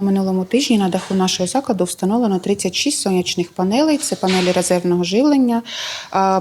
Минулому тижні на даху нашого закладу встановлено 36 сонячних панелей. Це панелі резервного живлення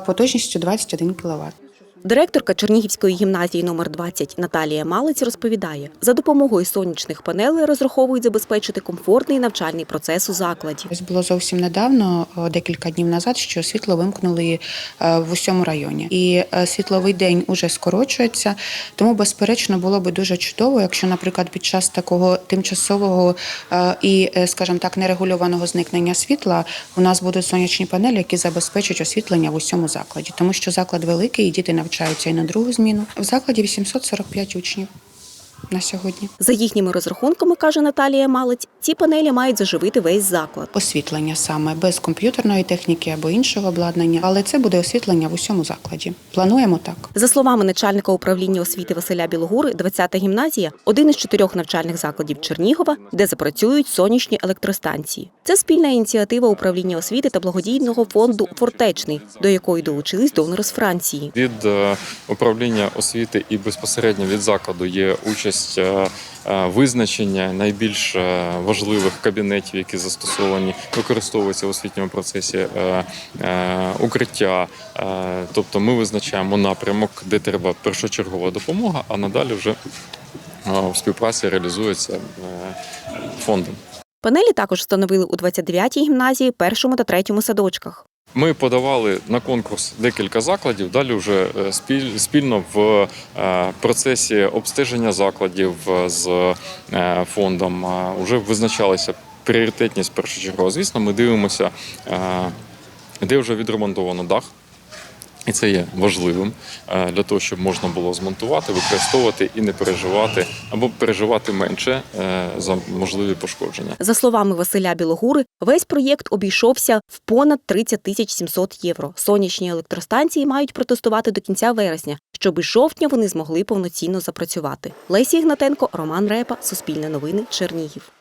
потужністю 21 кВт. Директорка Чернігівської гімназії номер 20 Наталія Малець розповідає, за допомогою сонячних панелей розраховують забезпечити комфортний навчальний процес у закладі. Ось було зовсім недавно, декілька днів назад, що світло вимкнули е, в усьому районі, і е, світловий день уже скорочується. Тому, безперечно, було би дуже чудово, якщо, наприклад, під час такого тимчасового е, і, скажімо так, нерегульованого зникнення світла у нас будуть сонячні панелі, які забезпечать освітлення в усьому закладі, тому що заклад великий, і діти навчаються і на другу зміну. В закладі 845 учнів на сьогодні. За їхніми розрахунками, каже Наталія Малець, ці панелі мають заживити весь заклад. освітлення саме без комп'ютерної техніки або іншого обладнання, але це буде освітлення в усьому закладі. Плануємо так. За словами начальника управління освіти Василя Білогури, 20-та гімназія один із чотирьох навчальних закладів Чернігова, де запрацюють сонячні електростанції. Це спільна ініціатива управління освіти та благодійного фонду Фортечний, до якої долучились донори з Франції. Від е, управління освіти і безпосередньо від закладу є участь е, е, визначення найбільш важливих кабінетів, які застосовані, використовуються в освітньому процесі укриття. Тобто ми визначаємо напрямок, де треба першочергова допомога, а надалі вже в співпраці реалізується фондом. Панелі також встановили у 29-й гімназії, першому та третьому садочках. Ми подавали на конкурс декілька закладів. Далі вже е, спільно в е, процесі обстеження закладів е, з фондом вже визначалися пріоритетність першочергово. Звісно, ми дивимося, де вже відремонтовано дах. І це є важливим е, для того, щоб можна було змонтувати, використовувати і не переживати або переживати менше е, за можливі пошкодження. За словами Василя Білогури, весь проєкт обійшовся в понад 30 тисяч 700 євро. Сонячні електростанції мають протестувати до кінця вересня, щоб із жовтня вони змогли повноцінно запрацювати. Лесі Ігнатенко, Роман Репа, Суспільне новини, Чернігів.